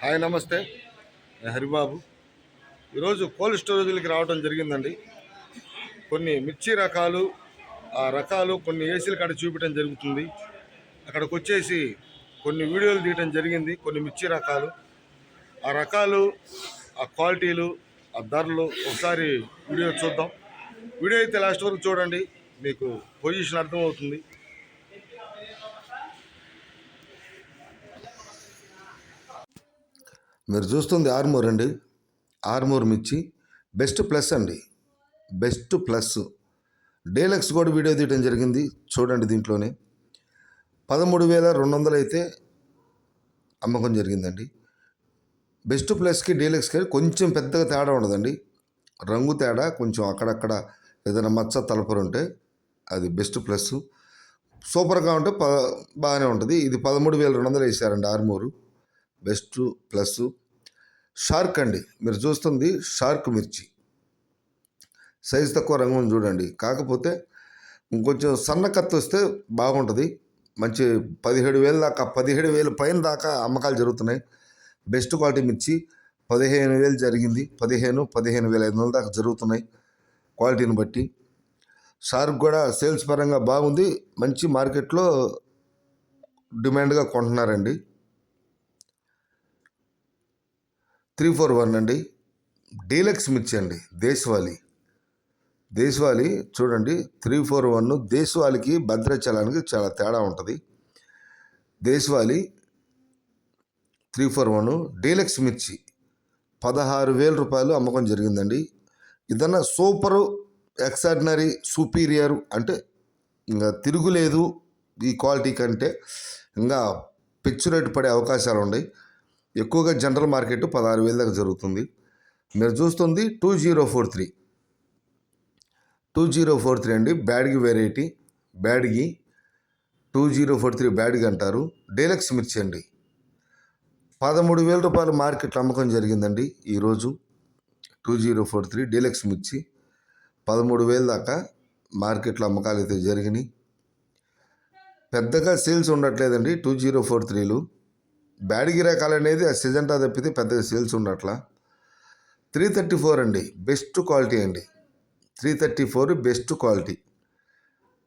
Hi నమస్తే. హరిబాబు. ఈరోజు cold స్టోరేజ్లకి రావడం జరిగిందండి. కొన్ని మిర్చి రకాలు ఆ రకాలు కొన్ని ఏసీలు కాడ చూపించడం జరుగుతుంది. అక్కడికి వచ్చేసి కొన్ని వీడియోలు తీయటం జరిగింది కొన్ని మిర్చి రకాలు. ఆ రకాలు ఆ క్వాలిటీలు ఆ ధరలు ఒకసారి వీడియో చూద్దాం. వీడియో అయితే లాస్ట్ వరకు చూడండి మీకు పొజిషన్ అర్థమవుతుంది. మీరు చూస్తుంది ఆర్మూర్ అండి. ఆర్మూర్ మిర్చి. బెస్ట్ ప్లస్ అండి. Best plus. డేలక్స్ కూడా వీడియో తీయడం జరిగింది. చూడండి దీంట్లోనే. పదమూడు వేల రెండు వందలు అయితే అమ్మకం జరిగిందండి. బెస్ట్ ప్లస్కి డీలక్స్కి కొంచెం పెద్దగా తేడా ఉండదండి. రంగు తేడా కొంచెం అక్కడక్కడ ఏదైనా మచ్చ తలపరు ఉంటే అది బెస్ట్ ప్లస్. సూపర్గా ఉంటే ప బాగానే ఉంటుంది. ఇది పదమూడు వేల రెండు వందలు వేసారండి ఆర్మూరు. బెస్ట్ ప్లస్ షార్క్ అండి. మీరు చూస్తుంది షార్క్ మిర్చి. సైజు తక్కువ రంగు ఉంది చూడండి. కాకపోతే ఇంకొంచెం సన్న కత్తి వస్తే బాగుంటుంది. మంచి పదిహేడు వేలు దాకా పదిహేడు వేలు పైన దాకా అమ్మకాలు జరుగుతున్నాయి. బెస్ట్ క్వాలిటీ మిర్చి పదిహేను వేలు జరిగింది. పదిహేను పదిహేను వేల ఐదు వందల దాకా జరుగుతున్నాయి క్వాలిటీని బట్టి. షార్క్ కూడా సేల్స్ పరంగా బాగుంది. మంచి మార్కెట్లో డిమాండ్గా కొంటున్నారండి. త్రీ ఫోర్ వన్ అండి. డీలక్స్ మిర్చి అండి దేశవాళీ. దేశవాళీ చూడండి త్రీ ఫోర్ వన్ దేశవాలికి భద్రాచలానికి చాలా తేడా ఉంటుంది. దేశవాళీ త్రీ ఫోర్ వన్ డీలక్స్ మిర్చి పదహారు వేల రూపాయలు అమ్మకం జరిగిందండి. ఇదన్నా సూపరు ఎక్సార్డినరీ సూపీరియర్ అంటే ఇంకా తిరుగులేదు ఈ క్వాలిటీ కంటే ఇంకా పిచ్చు రేటు పడే అవకాశాలు ఉన్నాయి ఎక్కువగా జనరల్ మార్కెట్ పదహారు వేల దాకా జరుగుతుంది. మీరు చూస్తుంది two zero four three. Two zero four three అండి Byadgi variety Byadgi. Two zero four three Byadgi అంటారు. డీలక్స్ మిర్చి అండి. పదమూడు వేల రూపాయలు మార్కెట్లో అమ్మకం జరిగిందండి ఈరోజు. Two zero four three deluxe మిర్చి. పదమూడు వేల దాకా మార్కెట్లో అమ్మకాలు అయితే జరిగినాయి. పెద్దగా సేల్స్ ఉండట్లేదండి టూ జీరో ఫోర్ త్రీలు. బ్యాడిగి రకాలు అనేది ఆ సిజంటా తప్పితే పెద్దగా సేల్స్ ఉండట్లా. త్రీ థర్టీ ఫోర్ అండి బెస్ట్ క్వాలిటీ అండి. Three thirty four best quality.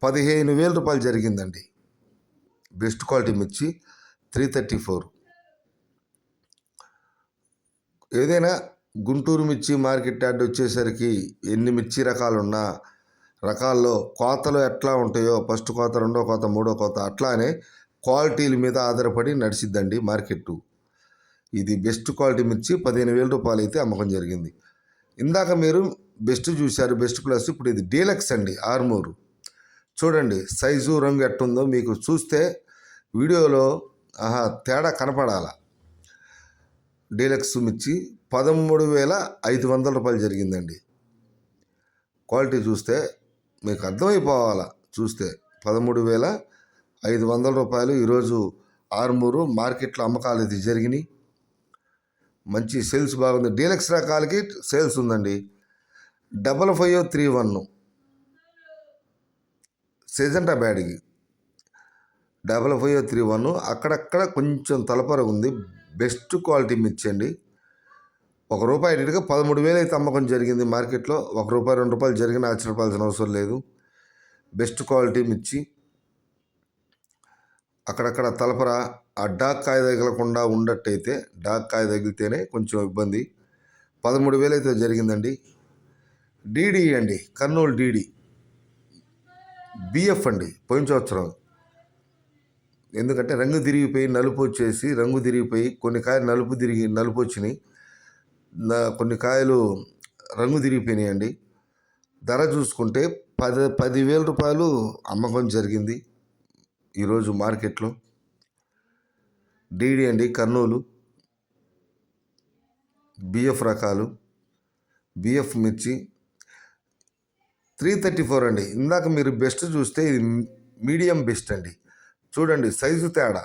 పదిహేను వేల రూపాయలు జరిగిందండి. బెస్ట్ క్వాలిటీ మిర్చి త్రీ థర్టీ ఫోర్. ఏదైనా గుంటూరు మిర్చి మార్కెట్ యార్డ్ వచ్చేసరికి ఎన్ని మిర్చి రకాలున్నా రకాల్లో కోతలు ఎట్లా ఉంటాయో ఫస్ట్ కోత రెండో కోత మూడో కోత అట్లానే క్వాలిటీల మీద ఆధారపడి నడిచిద్దండి మార్కెట్టు. ఇది బెస్ట్ క్వాలిటీ మిర్చి పదిహేను వేల రూపాయలు అయితే అమ్మకం జరిగింది. ఇందాక మీరు బెస్ట్ చూశారు బెస్ట్ ప్లస్ ఇప్పుడు ఇది డీలక్స్ అండి ఆర్మూరు. చూడండి సైజు రంగు ఎట్టుందో మీకు చూస్తే వీడియోలో ఆహా తేడా కనపడాల. డీలక్స్ మిర్చి పదమూడు వేల ఐదు వందల రూపాయలు జరిగిందండి. క్వాలిటీ చూస్తే మీకు అర్థమైపోవాలా చూస్తే పదమూడు వేల ఐదు వందల రూపాయలు ఈరోజు ఆరుమూరు మార్కెట్లో అమ్మకాలు ఇది జరిగినాయి. మంచి సేల్స్ బాగుంది. డీలక్స్ రకాలకి సేల్స్ ఉందండి. Double five three one. Syngenta Byadgi. Double five three one. అక్కడక్కడ కొంచెం తలపర ఉంది. బెస్ట్ క్వాలిటీ మిర్చి ఒక రూపాయి ఇటుగా పదమూడు వేలు అయితే అమ్మకం జరిగింది మార్కెట్లో. ఒక రూపాయి రెండు రూపాయలు జరిగిన ఆశ్చర్యపాల్సిన అవసరం లేదు. బెస్ట్ క్వాలిటీ మిర్చి. అక్కడక్కడ తలపర ఆ డాక్ కాయ తగలకుండా ఉండట్టయితే డాక్ కాయ తగిలితేనే కొంచెం ఇబ్బంది. పదమూడు వేలు అయితే జరిగిందండి. డీడీ అండి కర్నూలు డీడీ. బిఎఫ్ అండి పోయిన సంవత్సరం. ఎందుకంటే రంగు తిరిగిపోయి నలుపు వచ్చేసి రంగు తిరిగిపోయి కొన్ని కాయలు నలుపు తిరిగి నలుపు వచ్చినాయి. కొన్ని కాయలు రంగు తిరిగిపోయినాయండి. ధర చూసుకుంటే పది పదివేల రూపాయలు అమ్మకం జరిగింది. ఈరోజు మార్కెట్లో డీడీ అండి కర్నూలు బిఎఫ్ రకాలు బిఎఫ్ మిర్చి త్రీ థర్టీ ఫోర్ అండి. ఇందాక మీరు బెస్ట్ చూస్తే ఇది మీడియం బెస్ట్ అండి. చూడండి సైజు తేడా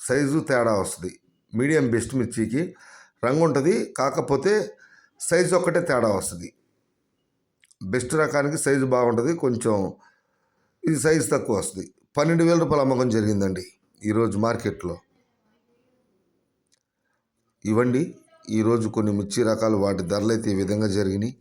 సైజు తేడా వస్తుంది. మీడియం బెస్ట్ మిర్చికి రంగు ఉంటుంది కాకపోతే సైజు ఒక్కటే తేడా వస్తుంది. బెస్ట్ రకానికి సైజు బాగుంటుంది కొంచెం ఇది సైజు తక్కువ వస్తుంది. పన్నెండు వేల రూపాయల అమ్మకం జరిగిందండి ఈరోజు మార్కెట్లో. ఇవ్వండి ఈరోజు కొన్ని మిర్చి రకాలు వాటి ధరలు అయితే ఈ విధంగా జరిగినాయి.